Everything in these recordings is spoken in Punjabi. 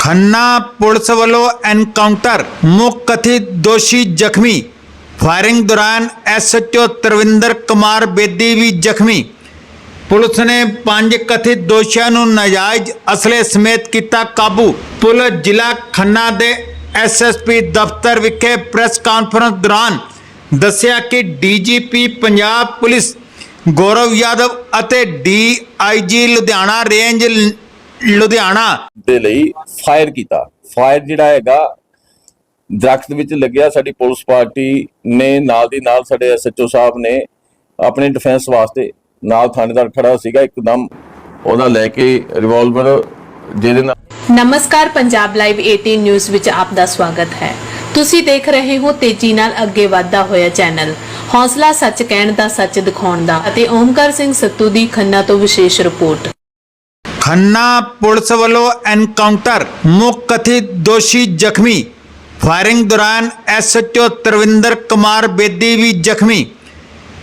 ਖੰਨਾ ਪੁਲਿਸ ਵੱਲੋਂ ਐਨਕਾਊਂਟਰ, ਮੁੱਖ ਕਥਿਤ ਦੋਸ਼ੀ ਜ਼ਖਮੀ। ਫਾਇਰਿੰਗ ਦੌਰਾਨ ਐਸਐਚਓ ਤਰਵਿੰਦਰ ਕੁਮਾਰ ਬੇਦੀ ਵੀ ਜ਼ਖਮੀ। ਪੁਲਿਸ ਨੇ ਪੰਜ ਕਥਿਤ ਦੋਸ਼ੀਆਂ ਨੂੰ ਨਾਜਾਇਜ਼ ਅਸਲੇ ਸਮੇਤ ਕੀਤਾ ਕਾਬੂ। ਪੁਲਿਸ ਜ਼ਿਲ੍ਹਾ ਖੰਨਾ ਦੇ ਐਸਐਸਪੀ ਦਫ਼ਤਰ ਵਿਖੇ ਪ੍ਰੈਸ ਕਾਨਫਰੰਸ ਦੌਰਾਨ ਦੱਸਿਆ ਕਿ ਡੀਜੀਪੀ ਪੰਜਾਬ ਪੁਲਿਸ, ਗੌਰਵ ਯਾਦਵ ਅਤੇ ਡੀਆਈਜੀ ਲੁਧਿਆਣਾ ਰੇਂਜ ਲੁਧਿਆਣਾ ਦੇ ਲਈ ਫਾਇਰ ਕੀਤਾ। ਫਾਇਰ ਜਿਹੜਾ ਹੈਗਾ ਦਰਖਤ ਵਿੱਚ ਲੱਗਿਆ। ਸਾਡੀ ਪੁਲਿਸ ਪਾਰਟੀ ਨੇ ਨਾਲ ਦੀ ਨਾਲ ਸਾਡੇ ਐਸਐਚਓ ਸਾਹਿਬ ਨੇ ਆਪਣੇ ਡਿਫੈਂਸ ਵਾਸਤੇ ਨਾਲ ਥਾਣੇਦਾਰ ਖੜਾ ਸੀਗਾ। ਇੱਕਦਮ ਉਹਦਾ ਲੈ ਕੇ ਰਿਵਾਲਵਰ ਜਿਹਦੇ ਨਾਲ ਨਮਸਕਾਰ ਪੰਜਾਬ ਲਾਈਵ 18 ਨਿਊਜ਼ ਵਿੱਚ ਆਪ ਦਾ ਸਵਾਗਤ ਹੈ। ਤੁਸੀਂ ਦੇਖ ਰਹੇ ਹੋ ਤੇਜ਼ੀ ਨਾਲ ਅੱਗੇ ਵਧਦਾ ਹੋਇਆ ਚੈਨਲ। ਹੌਸਲਾ ਸੱਚ ਕਹਿਣ ਦਾ ਸੱਚ ਦਿਖਾਉਣ ਦਾ ਅਤੇ ਓਮਕਾਰ ਸਿੰਘ ਸੱਤੂ ਦੀ ਖੰਨਾ ਤੋਂ ਵਿਸ਼ੇਸ਼ ਰਿਪੋਰਟ। ਖੰਨਾ ਪੁਲਿਸ ਵੱਲੋਂ ਐਨਕਾਊਂਟਰ, ਮੁੱਖ ਕਥਿਤ ਦੋਸ਼ੀ ਜ਼ਖਮੀ। ਫਾਇਰਿੰਗ ਦੌਰਾਨ ਐਸਐਚਓ ਤਰਵਿੰਦਰ ਕੁਮਾਰ ਬੇਦੀ ਵੀ ਜ਼ਖਮੀ।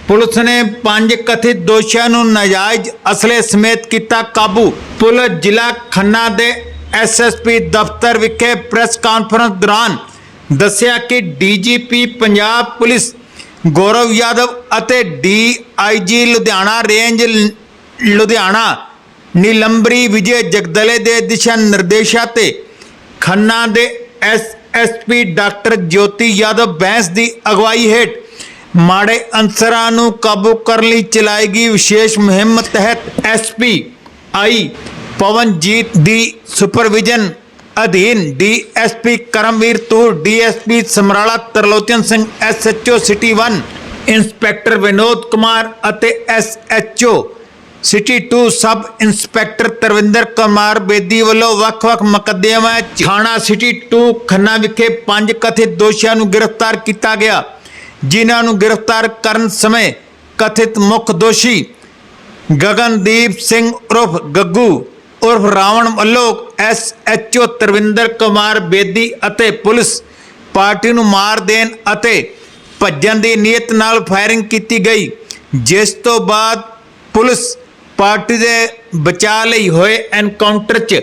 ਪੁਲਿਸ ਨੇ ਪੰਜ ਕਥਿਤ ਦੋਸ਼ੀਆਂ ਨੂੰ ਨਾਜਾਇਜ਼ ਅਸਲੇ ਸਮੇਤ ਕੀਤਾ ਕਾਬੂ। ਪੁਲਿਸ ਜ਼ਿਲ੍ਹਾ ਖੰਨਾ ਦੇ ਐਸਐਸਪੀ ਦਫ਼ਤਰ ਵਿਖੇ ਪ੍ਰੈਸ ਕਾਨਫਰੰਸ ਦੌਰਾਨ ਦੱਸਿਆ ਕਿ ਡੀਜੀਪੀ ਪੰਜਾਬ ਪੁਲਿਸ, ਗੌਰਵ ਯਾਦਵ ਅਤੇ ਡੀਆਈਜੀ ਲੁਧਿਆਣਾ ਰੇਂਜ ਲੁਧਿਆਣਾ ਨੀਲੰਬਰੀ ਵਿਜੇ ਜਗਦਲੇ ਦੇ ਦਿਸ਼ਾ ਨਿਰਦੇਸ਼ਾਂ ਤੇ ਖੰਨਾ ਦੇ ਐਸਐਸਪੀ ਡਾਕਟਰ ਜੋਤੀ ਯਾਦਵ ਬੈਂਸ ਦੀ ਅਗਵਾਈ ਹੇਠ ਮਾੜੇ ਅੰਸਰਾਂ ਨੂੰ ਕਾਬੂ ਕਰਨ ਲਈ ਚਲਾਈ ਗਈ ਵਿਸ਼ੇਸ਼ ਮੁਹਿੰਮ ਤਹਿਤ ਐਸਪੀ ਆਈ ਪਵਨਜੀਤ ਦੀ ਸੁਪਰਵਿਜ਼ਨ ਅਧੀਨ DSP Karamvir Toor DSP Samrala Tarlochan Singh SHO city 1 inspector Vinod Kumar ਅਤੇ SHO city 2 sub inspector Tarvinder Kumar Bedi ਵੱਲੋਂ ਵੱਖ-ਵੱਖ ਮੁਕੱਦਮਿਆਂ ਥਾਣਾ ਸਿਟੀ 2 ਖੰਨਾ ਵਿਖੇ ਪੰਜ ਕਥਿਤ ਦੋਸ਼ੀਆਂ ਨੂੰ ਗ੍ਰਿਫਤਾਰ ਕੀਤਾ ਗਿਆ, ਜਿਨ੍ਹਾਂ ਨੂੰ ਗ੍ਰਿਫਤਾਰ ਕਰਨ ਸਮੇਂ ਕਥਿਤ ਮੁੱਖ ਦੋਸ਼ੀ ਗਗਨਦੀਪ ਸਿੰਘ ਉਰਫ ਗੱਗੂ, ਉਰਫ ਰਾਵਣ ਵੱਲੋਂ ਐਸਐਚਓ ਤਰਵਿੰਦਰ ਕੁਮਾਰ ਬੇਦੀ ਅਤੇ ਪੁਲਿਸ ਪਾਰਟੀ ਨੂੰ ਮਾਰ ਦੇਣ ਅਤੇ ਭੱਜਣ ਦੀ ਨੀਅਤ ਨਾਲ ਫਾਇਰਿੰਗ ਕੀਤੀ ਗਈ, ਜਿਸ ਤੋਂ ਬਾਅਦ ਪੁਲਿਸ ਪਾਰਟੀ ਦੇ ਬਚਾਅ ਲਈ ਹੋਏ ਐਨਕਾਊਂਟਰ 'ਚ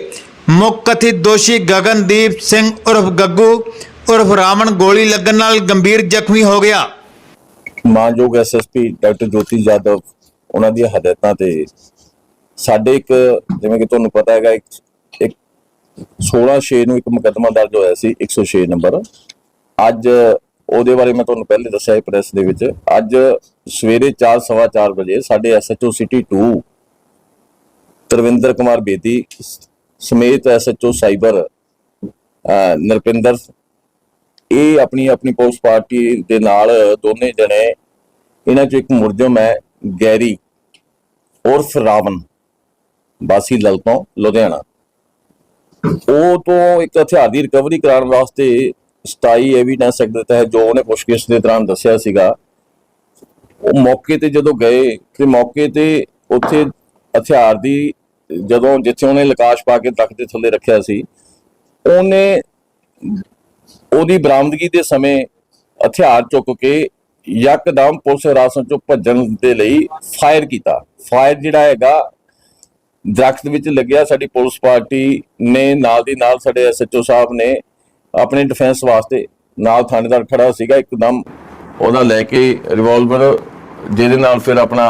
ਮੁੱਖ ਕਥਿਤ ਦੋਸ਼ੀ ਗਗਨਦੀਪ ਸਿੰਘ ਉਰਫ ਗੱਗੂ ਉਰਫ ਰਾਵਣ ਗੋਲੀ ਲੱਗਣ ਨਾਲ ਗੰਭੀਰ ਜ਼ਖਮੀ ਹੋ ਗਿਆ। ਮਾਨਯੋਗ ਐਸਐਸਪੀ ਡਾਕਟਰ ਜੋਤੀ ਯਾਦਵ ਉਹਨਾਂ ਦੀਆਂ ਹਦਾਇਤਾਂ ਤੇ ਸਾਡੇ ਇੱਕ ਜਿਵੇਂ ਕਿ ਤੁਹਾਨੂੰ ਪਤਾ ਹੈਗਾ, ਇੱਕ ਇੱਕ 16 6 ਨੂੰ ਇੱਕ ਮੁਕੱਦਮਾ ਦਰਜ ਹੋਇਆ ਸੀ 106 ਨੰਬਰ। ਅੱਜ ਉਹਦੇ ਬਾਰੇ ਮੈਂ ਤੁਹਾਨੂੰ ਪਹਿਲੇ ਦੱਸਿਆ ਪ੍ਰੈਸ ਦੇ ਵਿੱਚ। ਅੱਜ ਸਵੇਰੇ 4:15 ਵਜੇ ਸਾਡੇ ਐਸਐਚਓ ਸਿਟੀ 2 ਤਰਵਿੰਦਰ ਕੁਮਾਰ ਬੇਦੀ ਸਮੇਤ ਐਸਐਚਓ ਸਾਈਬਰ ਅਹ, ਨਰਪਿੰਦਰ ਇਹ ਆਪਣੀ ਆਪਣੀ ਪੁਲਿਸ ਪਾਰਟੀ ਦੇ ਨਾਲ ਦੋਨੇ ਜਣੇ ਇਹਨਾਂ ਚੋਂ ਇੱਕ ਮੁਰਜਮ ਹੈ ਗੈਰੀ ਉਰਫ ਰਾਵਨ ਬਾਸੀ ਲਲਤੋਂ ਲੁਧਿਆਣਾ। ਉਹ ਤੋਂ ਇੱਕ ਹਥਿਆਰ ਦੀ ਰਿਕਵਰੀ ਕਰਾਉਣ ਵਾਸਤੇ 27 ਐਵੀਡੈਂਸ ਐਕਟ ਦੇ ਤਹਿਤ ਜੋ ਉਹਨੇ ਪੁੱਛਗਿੱਛ ਦੇ ਦੌਰਾਨ ਦੱਸਿਆ ਸੀਗਾ ਉਹ ਮੌਕੇ ਤੇ ਜਦੋਂ ਗਏ ਤੇ ਮੌਕੇ ਤੇ ਉੱਥੇ ਹਥਿਆਰ ਦੀ, ਜਦੋਂ ਜਿੱਥੇ ਉਹਨੇ ਲਕਾਸ਼ ਪਾ ਕੇ ਤਖਤ ਦੇ ਥੱਲੇ ਰੱਖਿਆ ਸੀ, ਉਹਨੇ ਉਹਦੀ ਬਰਾਮਦਗੀ ਦੇ ਸਮੇਂ ਹਥਿਆਰ ਚੁੱਕ ਕੇ ਯਕਦਮ ਪੁਲਿਸ ਹਿਰਾਸਤ ਚੋਂ ਭੱਜਣ ਦੇ ਲਈ ਫਾਇਰ ਕੀਤਾ। ਫਾਇਰ ਜਿਹੜਾ ਹੈਗਾ, ਦਰਖਤ ਵਿੱਚ ਲੱਗਿਆ। ਸਾਡੀ ਪੁਲਿਸ ਪਾਰਟੀ ਨੇ ਨਾਲ ਦੀ ਨਾਲ ਸਾਡੇ ਐਸਐਚਓ ਸਾਹਿਬ ਨੇ ਆਪਣੇ ਡਿਫੈਂਸ ਵਾਸਤੇ ਨਾਲ ਥਾਣੇਦਾਰ ਖੜਾ ਸੀਗਾ। ਇੱਕਦਮ ਉਹਦਾ ਲੈ ਕੇ ਰਿਵਾਲਵਰ ਜਿਹਦੇ ਨਾਲ ਫਿਰ ਆਪਣਾ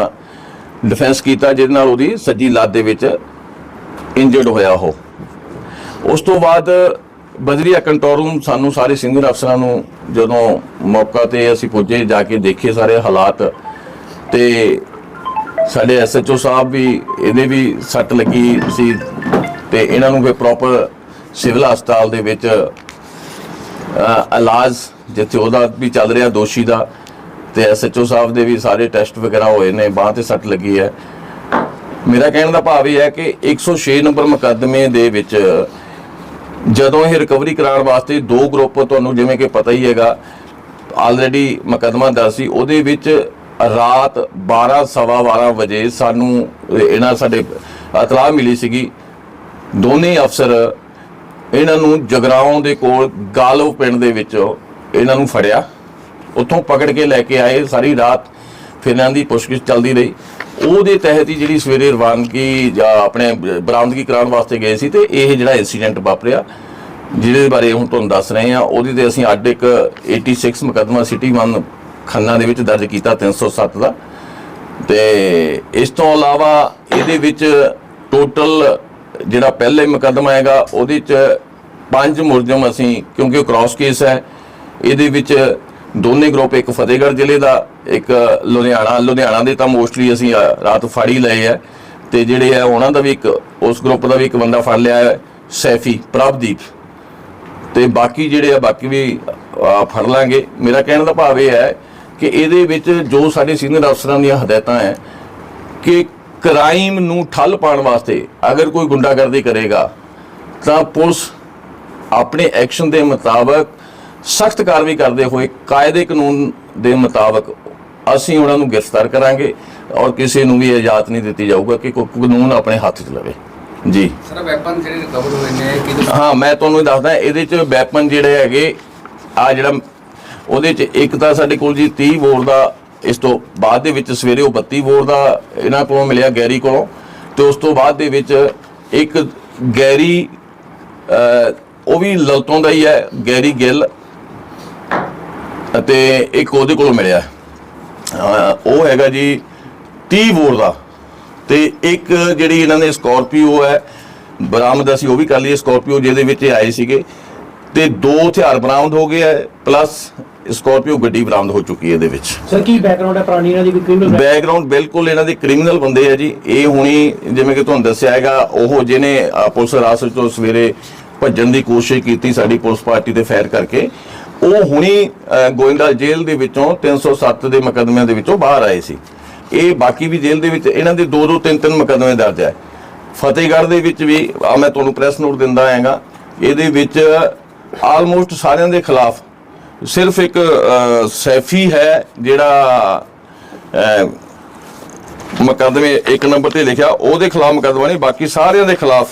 ਡਿਫੈਂਸ ਕੀਤਾ ਜਿਹਦੇ ਨਾਲ ਉਹਦੀ ਸੱਜੀ ਲੱਤ ਦੇ ਵਿੱਚ ਇੰਜਰਡ ਹੋਇਆ ਉਹ। ਉਸ ਤੋਂ ਬਾਅਦ ਬਦਰੀਆ ਕੰਟਰੋਲ ਰੂਮ ਸਾਨੂੰ ਸਾਰੇ ਸੀਨੀਅਰ ਅਫਸਰਾਂ ਨੂੰ ਜਦੋਂ ਮੌਕਾ ਤੇ ਅਸੀਂ ਪੁੱਜੇ, ਜਾ ਕੇ ਦੇਖੇ ਸਾਰੇ ਹਾਲਾਤ ਤੇ ਸਾਡੇ ਐਸਐਚਓ ਸਾਹਿਬ ਵੀ ਇਹਦੇ ਵੀ ਸੱਟ ਲੱਗੀ ਸੀ ਤੇ ਇਹਨਾਂ ਨੂੰ ਫਿਰ ਪ੍ਰੋਪਰ ਸਿਵਲ ਹਸਪਤਾਲ ਦੇ ਵਿੱਚ ਇਲਾਜ ਜਿੱਥੇ ਉਹਦਾ ਵੀ ਚੱਲ ਰਿਹਾ ਦੋਸ਼ੀ ਦਾ। ਤੇ ਐਸਐਚਓ ਸਾਹਿਬ ਦੇ ਵੀ ਸਾਰੇ ਟੈਸਟ ਵਗੈਰਾ ਹੋਏ ਨੇ, ਬਾਂਹ ਤੇ ਸੱਟ ਲੱਗੀ ਹੈ। ਮੇਰਾ ਕਹਿਣ ਦਾ ਭਾਵ ਇਹ ਹੈ ਕਿ 106 ਨੰਬਰ ਮੁਕੱਦਮੇ ਦੇ ਵਿੱਚ ਜਦੋਂ ਇਹ ਰਿਕਵਰੀ ਕਰਾਉਣ ਵਾਸਤੇ ਦੋ ਗਰੁੱਪ ਤੁਹਾਨੂੰ ਜਿਵੇਂ ਕਿ ਪਤਾ ਹੀ ਹੈਗਾ ਆਲਰੇਡੀ ਮੁਕੱਦਮਾ ਦਰਜ ਸੀ, ਉਹਦੇ ਵਿੱਚ ਰਾਤ 12 ਸਵਾ 12 ਵਜੇ ਸਾਨੂੰ ਇਹਨਾਂ ਸਾਡੇ ਇਤਲਾਹ ਮਿਲੀ ਸੀਗੀ। ਦੋਨੇ ਅਫਸਰ ਇਹਨਾਂ ਨੂੰ ਜਗਰਾਉਂ ਦੇ ਕੋਲ ਗਾਲੋ ਪਿੰਡ ਦੇ ਵਿੱਚ ਇਹਨਾਂ ਨੂੰ ਫੜਿਆ। ਉੱਥੋਂ ਪਕੜ ਕੇ ਲੈ ਕੇ ਆਏ, ਸਾਰੀ ਰਾਤ ਫਿਰ ਇਹਨਾਂ ਦੀ ਪੁੱਛਗਿੱਛ ਚੱਲਦੀ ਰਹੀ। ਉਹਦੇ ਤਹਿਤ ਹੀ ਜਿਹੜੀ ਸਵੇਰੇ ਰਵਾਨਗੀ ਜਾਂ ਆਪਣੇ ਬਰਾਮਦਗੀ ਕਰਾਉਣ ਵਾਸਤੇ ਗਏ ਸੀ ਤੇ ਇਹ ਜਿਹੜਾ ਇਨਸੀਡੈਂਟ ਵਾਪਰਿਆ, ਜਿਹਦੇ ਬਾਰੇ ਹੁਣ ਤੁਹਾਨੂੰ ਦੱਸ ਰਹੇ ਹਾਂ, ਉਹਦੇ ਤੇ ਅਸੀਂ ਅੱਡ ਇੱਕ 86 ਮੁਕੱਦਮਾ ਸਿਟੀ ਵਨ ਖੰਨਾ ਦੇ ਵਿੱਚ ਦਰਜ ਕੀਤਾ 307 ਦਾ। ਤੇ ਇਸ ਤੋਂ ਇਲਾਵਾ ਇਹਦੇ ਵਿੱਚ ਟੋਟਲ ਜਿਹੜਾ ਪਹਿਲੇ ਮੁਕੱਦਮਾ ਹੈਗਾ, ਉਹਦੇ ਚ ਪੰਜ ਮੁਲਜ਼ਮ ਅਸੀਂ, ਕਿਉਂਕਿ ਉਹ ਕ੍ਰਾਸ ਕੇਸ ਹੈ, ਇਹਦੇ ਵਿੱਚ ਦੋਨੇ ਗਰੁੱਪ ਇੱਕ ਫਤਿਹਗੜ੍ਹ ਜ਼ਿਲ੍ਹੇ ਦਾ, ਇੱਕ ਲੁਧਿਆਣਾ ਲੁਧਿਆਣਾ ਦੇ ਤਾਂ ਮੋਸਟਲੀ ਅਸੀਂ ਰਾਤ ਫੜ ਹੀ ਲਏ ਹੈ। ਤੇ ਜਿਹੜੇ ਆ ਉਹਨਾਂ ਦਾ ਵੀ ਇੱਕ, ਉਸ ਗਰੁੱਪ ਦਾ ਵੀ ਇੱਕ ਬੰਦਾ ਫੜ ਲਿਆ ਹੈ, ਸੈਫੀ, ਪ੍ਰਭਦੀਪ। ਤੇ ਬਾਕੀ ਜਿਹੜੇ ਆ, ਬਾਕੀ ਵੀ ਫੜ ਲਾਂਗੇ। ਮੇਰਾ ਕਹਿਣ ਦਾ ਭਾਵ ਇਹ ਹੈ ਕਿ ਇਹਦੇ ਵਿੱਚ ਜੋ ਸਾਡੇ ਸੀਨੀਅਰ ਅਫਸਰਾਂ ਦੀਆਂ ਹਦਾਇਤਾਂ ਹੈ ਕਿ ਕ੍ਰਾਈਮ ਨੂੰ ਠੱਲ ਪਾਉਣ ਵਾਸਤੇ ਅਗਰ ਕੋਈ ਗੁੰਡਾਗਰਦੀ ਕਰੇਗਾ, ਤਾਂ ਪੁਲਿਸ ਆਪਣੇ ਐਕਸ਼ਨ ਦੇ ਮੁਤਾਬਕ ਸਖਤ ਕਾਰਵਾਈ ਕਰਦੇ ਹੋਏ ਕਾਇਦੇ ਕਾਨੂੰਨ ਦੇ ਮੁਤਾਬਕ ਅਸੀਂ ਉਹਨਾਂ ਨੂੰ ਗ੍ਰਿਫਤਾਰ ਕਰਾਂਗੇ ਔਰ ਕਿਸੇ ਨੂੰ ਵੀ ਇਜਾਜ਼ਤ ਨਹੀਂ ਦਿੱਤੀ ਜਾਊਗਾ ਕਿ ਕੋਈ ਕਾਨੂੰਨ ਆਪਣੇ ਹੱਥ 'ਚ ਲਵੇ। ਜੀ। ਸਰ ਵੈਪਨ ਜਿਹੜੇ ਰਿਕਵਰ ਹੋਏ ਨੇ ਕਿਹਦੇ ਹਾਂ ਮੈਂ ਤੁਹਾਨੂੰ ਇਹ ਦੱਸਦਾ ਇਹਦੇ ਚ ਵੈਪਨ ਜਿਹੜੇ ਹੈਗੇ ਆ ਜਿਹੜਾ ਉਹਦੇ ਚ ਇੱਕ ਤਾਂ ਸਾਡੇ ਕੋਲ ਜੀ 30 ਬੋਰ ਦਾ ਇਸ ਤੋਂ ਬਾਅਦ ਦੇ ਵਿੱਚ ਸਵੇਰੇ ਉਹ 32 ਬੋਰ ਦਾ ਇਹਨਾਂ ਕੋਲੋਂ ਮਿਲਿਆ ਗੈਰੀ ਕੋਲੋਂ ਤੇ ਉਸ ਤੋਂ ਬਾਅਦ ਦੇ ਵਿੱਚ ਇੱਕ ਗੈਰੀ ਉਹ ਵੀ ਲਲਤੋਂ ਦਾ ਹੀ ਹੈ ਗੈਰੀ ਗਿੱਲ ਅਤੇ ਇੱਕ ਉਹਦੇ ਕੋਲੋਂ ਮਿਲਿਆ। ਉਹ ਹੈਗਾ ਜੀ 30 ਬੋਰ ਦਾ। ਤੇ ਇੱਕ ਜਿਹੜੀ ਇਹਨਾਂ ਨੇ ਸਕਾਰਪੀਓ ਹੈ ਬਰਾਮਦ ਅਸੀਂ ਉਹ ਵੀ ਕਰ ਲਈ ਸਕਾਰਪੀਓ ਜਿਹਦੇ ਵਿੱਚ ਆਏ ਸੀਗੇ। ਤੇ ਦੋ ਹਥਿਆਰ ਬਰਾਮਦ ਹੋ ਗਏ ਹੈ ਪਲੱਸ ਸਕਾਰਪੀਓ ਗੱਡੀ ਬਰਾਮਦ ਹੋ ਚੁੱਕੀ ਹੈ ਇਹਦੇ ਵਿੱਚ। ਸਰ ਕੀ ਬੈਕਗ੍ਰਾਉਂਡ ਹੈ ਪੁਰਾਣੀ ਇਹਨਾਂ ਦੀ? ਕ੍ਰਿਮੀਨਲ ਬੈਕਗ੍ਰਾਉਂਡ ਬਿਲਕੁਲ ਇਹਨਾਂ ਦੇ ਕ੍ਰਿਮੀਨਲ ਬੰਦੇ ਆ ਜੀ। ਇਹ ਹੁਣੀ ਜਿਵੇਂ ਕਿ ਤੁਹਾਨੂੰ ਦੱਸਿਆ ਹੈਗਾ ਉਹ ਜਿਹਨੇ ਪੁਲਿਸ ਹਿਰਾਸਤ ਤੋਂ ਸਵੇਰੇ ਭੱਜਣ ਦੀ ਕੋਸ਼ਿਸ਼ ਕੀਤੀ ਸਾਡੀ ਪੁਲਿਸ ਪਾਰਟੀ ਤੇ ਫਾਇਰ ਕਰਕੇ। ਉਹ ਹੁਣੀ ਅ, ਗੋਇੰਦਾ ਜੇਲ੍ਹ ਦੇ ਵਿੱਚੋਂ 307 ਦੇ ਮੁਕੱਦਮਿਆਂ ਦੇ ਵਿੱਚੋਂ ਬਾਹਰ ਆਏ ਸੀ। ਇਹ ਬਾਕੀ ਵੀ ਜੇਲ੍ਹ ਦੇ ਵਿੱਚ ਇਹਨਾਂ ਦੇ ਦੋ ਦੋ ਤਿੰਨ ਤਿੰਨ ਮੁਕੱਦਮੇ ਦਰਜ ਹੈ ਫਤਿਹਗੜ੍ਹ ਦੇ ਵਿੱਚ ਵੀ ਆ ਮੈਂ ਤੁਹਾਨੂੰ ਪ੍ਰੈਸ ਨੋਟ ਦਿੰਦਾ ਆਂਗਾ ਇਹਦੇ ਵਿੱਚ ਆਲਮੋਸਟ ਸਾਰਿਆਂ ਦੇ ਖਿਲਾਫ ਸਿਰਫ ਇੱਕ ਸੈਫੀ ਹੈ ਜਿਹੜਾ ਅ, ਮੁਕੱਦਮੇ ਇੱਕ ਨੰਬਰ ਤੇ ਲਿਖਿਆ ਉਹਦੇ ਖਿਲਾਫ ਮੁਕੱਦਮਾ ਨਹੀਂ ਬਾਕੀ ਸਾਰਿਆਂ ਦੇ ਖਿਲਾਫ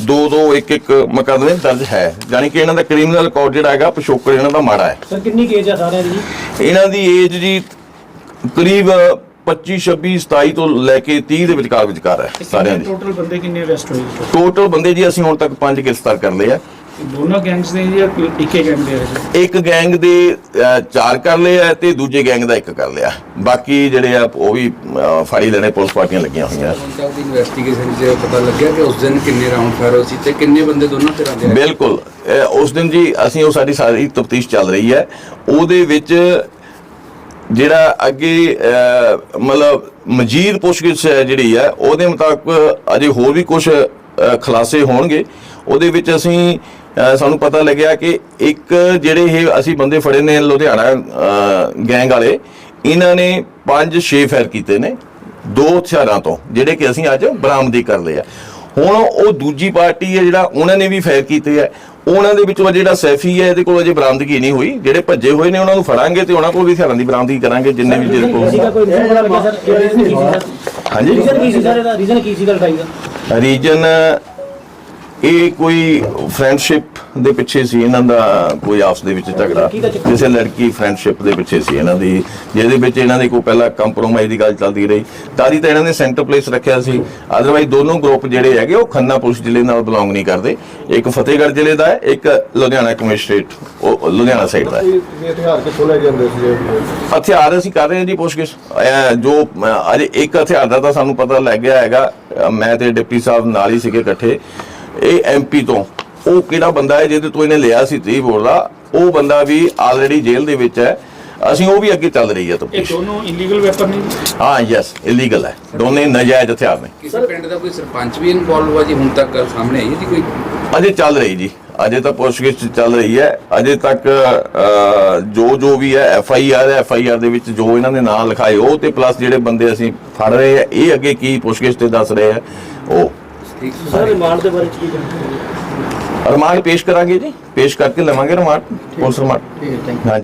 ਦੋ ਦੋ ਇੱਕ ਇੱਕ ਮੁਕੱਦਮੇ ਦਰਜ ਹੈ। ਯਾਨੀ ਕਿ ਇਹਨਾਂ ਦਾ ਕ੍ਰਿਮੀਨਲ ਰਿਕਾਰਡ ਜਿਹੜਾ ਹੈਗਾ ਪਿਛੋਕੜ ਇਹਨਾਂ ਦਾ ਮਾੜਾ ਹੈ। ਸਰ ਕਿੰਨੀ ਕੇਜ ਹੈ ਸਾਰਿਆਂ ਦੀ ਜੀ? ਇਹਨਾਂ ਦੀ ਏਜ ਜੀ ਕਰੀਬ 25 26 27 ਤੋਂ ਲੈ ਕੇ 30 ਦੇ ਵਿਚਕਾਰ ਵਿਚਕਾਰ ਹੈ ਸਾਰਿਆਂ ਦੀ। ਟੋਟਲ ਬੰਦੇ ਕਿੰਨੇ ਅਰੈਸਟ ਹੋਏ? ਟੋਟਲ ਬੰਦੇ ਜੀ ਅਸੀਂ ਹੁਣ ਤੱਕ ਪੰਜ ਗ੍ਰਿਫਤਾਰ ਕਰ ਲਏ ਆ। ਦੋਨੋਂ ਗੈਂਗਸ ਦੇ ਜਾਂ ਇੱਕੇ ਗੈਂਗ ਦੇ ਰਹੇ ਇੱਕ ਗੈਂਗ ਦੇ ਅ, ਚਾਰ ਕਰ ਲਏ ਆ ਤੇ ਦੂਜੇ ਗੈਂਗ ਦਾ ਇੱਕ ਕਰ ਲਿਆ। ਬਾਕੀ ਜਿਹੜੇ ਆ ਉਹ ਵੀ ਫੜੀ ਲੈਣੇ ਪੁਲਿਸ ਪਾਰਟੀਆਂ ਲੱਗੀਆਂ ਹੋਈਆਂ। ਹੁਣ ਤੱਕ ਦੀ ਇਨਵੈਸਟੀਗੇਸ਼ਨ 'ਚ ਪਤਾ ਲੱਗਿਆ ਕਿ ਉਸ ਦਿਨ ਕਿੰਨੇ ਰਾਉਂਡ ਫਾਇਰ ਹੋਏ ਸੀ ਤੇ ਕਿੰਨੇ ਬੰਦੇ ਦੋਨੋਂ ਤਰ੍ਹਾਂ ਦੇ ਆਏ? ਬਿਲਕੁਲ। ਉਸ ਦਿਨ ਜੀ ਅਸੀਂ ਉਹ ਸਾਡੀ ਸਾਰੀ ਤਫਤੀਸ਼ ਚੱਲ ਰਹੀ ਹੈ। ਉਹਦੇ ਵਿੱਚ ਜਿਹੜਾ ਅੱਗੇ ਮਤਲਬ ਮਜੀਦ ਪੁੱਛਗਿੱਛ ਹੈ ਜਿਹੜੀ ਹੈ ਉਹਦੇ ਮੁਤਾਬਕ ਅਜੇ ਹੋਰ ਵੀ ਕੁਝ ਖੁਲਾਸੇ ਹੋਣਗੇ। ਉਹਦੇ ਵਿੱਚ ਅਸੀਂ ਸਾਨੂੰ ਪਤਾ ਲੱਗਿਆ ਕਿ ਇੱਕ ਜਿਹੜੇ ਇਹ ਅਸੀਂ ਬੰਦੇ ਫੜੇ ਨੇ ਲੁਧਿਆਣਾ ਗੈਂਗ ਵਾਲੇ ਇਹਨਾਂ ਨੇ 5-6 ਫਾਇਰ ਕੀਤੇ ਨੇ ਦੋ ਹਥਿਆਰਾਂ ਤੋਂ ਜਿਹੜੇ ਕਿ ਅਸੀਂ ਅੱਜ ਬਰਾਮਦੀ ਕਰ ਲਏ ਆ। ਹੁਣ ਉਹ ਦੂਜੀ ਪਾਰਟੀ ਹੈ ਜਿਹੜਾ ਉਹਨਾਂ ਨੇ ਵੀ ਫਾਇਰ ਕੀਤੇ ਆ। ਉਹਨਾਂ ਦੇ ਵਿੱਚੋਂ ਜਿਹੜਾ ਸੈਫੀ ਹੈ ਇਹਦੇ ਕੋਲ ਅਜੇ ਬਰਾਮਦਗੀ ਨਹੀਂ ਹੋਈ। ਜਿਹੜੇ ਭੱਜੇ ਹੋਏ ਨੇ ਉਹਨਾਂ ਨੂੰ ਫੜਾਂਗੇ ਤੇ ਉਹਨਾਂ ਕੋਲ ਵੀ ਹਥਿਆਰਾਂ ਦੀ ਬਰਾਮਦਗੀ ਕਰਾਂਗੇ ਜਿੰਨੇ ਵੀ ਜਿਹਦੇ ਕੋਲ। ਹਾਂਜੀ? ਰੀਜ਼ਨ ਕੀ ਸੀ ਸਰ ਇਹਦਾ? ਰੀਜ਼ਨ ਕੀ ਸੀ ਲੜਾਈ ਦਾ? ਰੀਜਨ ਇਹ ਕੋਈ ਫਰੈਂਡਸ਼ਿਪ ਦੇ ਪਿੱਛੇ ਸੀ ਇਹਨਾਂ ਦਾ ਕੋਈ ਆਪਸ ਦੇ ਵਿੱਚ ਝਗੜਾ। ਕਿਸੇ ਲੜਕੀ ਫਰੈਂਡਸ਼ਿਪ ਦੇ ਪਿੱਛੇ ਸੀ ਇਹਨਾਂ ਦੀ ਜਿਹਦੇ ਵਿੱਚ ਇਹਨਾਂ ਦੀ ਕੋਈ ਪਹਿਲਾਂ ਕੰਪਰੋਮਾਈਜ਼ ਦੀ ਗੱਲ ਚੱਲਦੀ ਰਹੀ। ਤਾਰੀ ਤਾਂ ਇਹਨਾਂ ਨੇ ਸੈਂਟਰ ਪਲੇਸ ਰੱਖਿਆ ਸੀ। ਅਦਰਵਾਈਜ਼ ਦੋਨੋਂ ਗਰੁੱਪ ਜਿਹੜੇ ਹੈਗੇ ਉਹ ਖੰਨਾ ਪੁਲਿਸ ਜ਼ਿਲ੍ਹੇ ਨਾਲ ਬਿਲੋਂਗ ਨਹੀਂ ਕਰਦੇ। ਇੱਕ ਫਤਿਹਗੜ੍ਹ ਜ਼ਿਲ੍ਹੇ ਦਾ ਹੈ ਇੱਕ ਲੁਧਿਆਣਾ ਕਮਿਸ਼ਨਰੇਟ ਉਹ ਲੁਧਿਆਣਾ ਸਾਈਡ ਦਾ ਹਥਿਆਰ ਕਿੱਥੋਂ ਲੈ ਸੀ? ਹਥਿਆਰ ਅਸੀਂ ਕਰ ਰਹੇ ਹਾਂ ਜੀ ਪੁੱਛਗਿੱਛ। ਜੋ ਅਜੇ ਇੱਕ ਹਥਿਆਰ ਦਾ ਤਾਂ ਸਾਨੂੰ ਪਤਾ ਲੱਗ ਗਿਆ ਹੈਗਾ। ਮੈਂ ਤੇ ਡਿਪਟੀ ਸਾਹਿਬ ਨਾਲ ਹੀ ਸੀਗੇ ਇਕੱਠੇ। ਇਹ ਐਮਪੀ ਤੋਂ। ਉਹ ਕਿਹੜਾ ਬੰਦਾ ਹੈ ਜਿਹਦੇ ਤੋਂ ਇਹਨੇ ਲਿਆ ਸੀ 30 ਬੋਰ ਦਾ? ਉਹ ਬੰਦਾ ਵੀ ਆਲਰੇਡੀ ਜੇਲ੍ਹ ਦੇ ਵਿੱਚ ਹੈ। ਅਸੀਂ ਉਹ ਵੀ ਅੱਗੇ ਚੱਲ ਰਹੀ ਹੈ ਇਹ ਤਫਤੀਸ਼ ਦੋਨੋਂ ਇਲੀਗਲ ਵੈਪਨ ਨੇ ਹਾਂ ਯੈਸ ਇਲੀਗਲ ਹੈ। ਦੋਨੇ ਨਜਾਇਜ਼ ਹਥਿਆਰ ਨੇ। ਕਿਸੇ ਪਿੰਡ ਦਾ ਕੋਈ ਸਰਪੰਚ ਵੀ ਇਨਵੋਲਵ ਹੋਇਆ ਜੀ? ਹੁਣ ਤੱਕ ਗੱਲ ਸਾਹਮਣੇ ਆਈ ਹੈ ਜੀ ਕੋਈ? ਅਜੇ ਚੱਲ ਰਹੀ ਜੀ। ਅਜੇ ਤਾਂ ਪੁੱਛਗਿੱਛ ਚੱਲ ਰਹੀ ਹੈ। ਅਜੇ ਤੱਕ ਜੋ ਜੋ ਵੀ ਹੈ F I R F I R ਦੇ ਵਿੱਚ ਜੋ ਇਹਨਾਂ ਨੇ ਨਾਂ ਲਿਖਾਏ ਉਹ ਤੇ ਪਲੱਸ ਜਿਹੜੇ ਬੰਦੇ ਅਸੀਂ ਫੜ ਰਹੇ ਆ ਇਹ ਅੱਗੇ ਕੀ ਪੁੱਛਗਿੱਛ ਤੇ ਦੱਸ ਰਹੇ ਆ ਉਹ ਠੀਕ ਸਰ ਰਿਮਾਂਡ ਦੇ ਬਾਰੇ ਚ ਕੀ ਜਾਣਕਾਰੀ ਰਿਮਾਂਡ ਪੇਸ਼ ਕਰਾਂਗੇ ਜੀ। ਪੇਸ਼ ਕਰਕੇ ਲਵਾਂਗੇ ਰਿਮਾਂਡ ਪੁਲਿਸ ਰਿਮਾਂਡ। ਠੀਕ ਹੈ ਥੈਂਕ ਹਾਂਜੀ।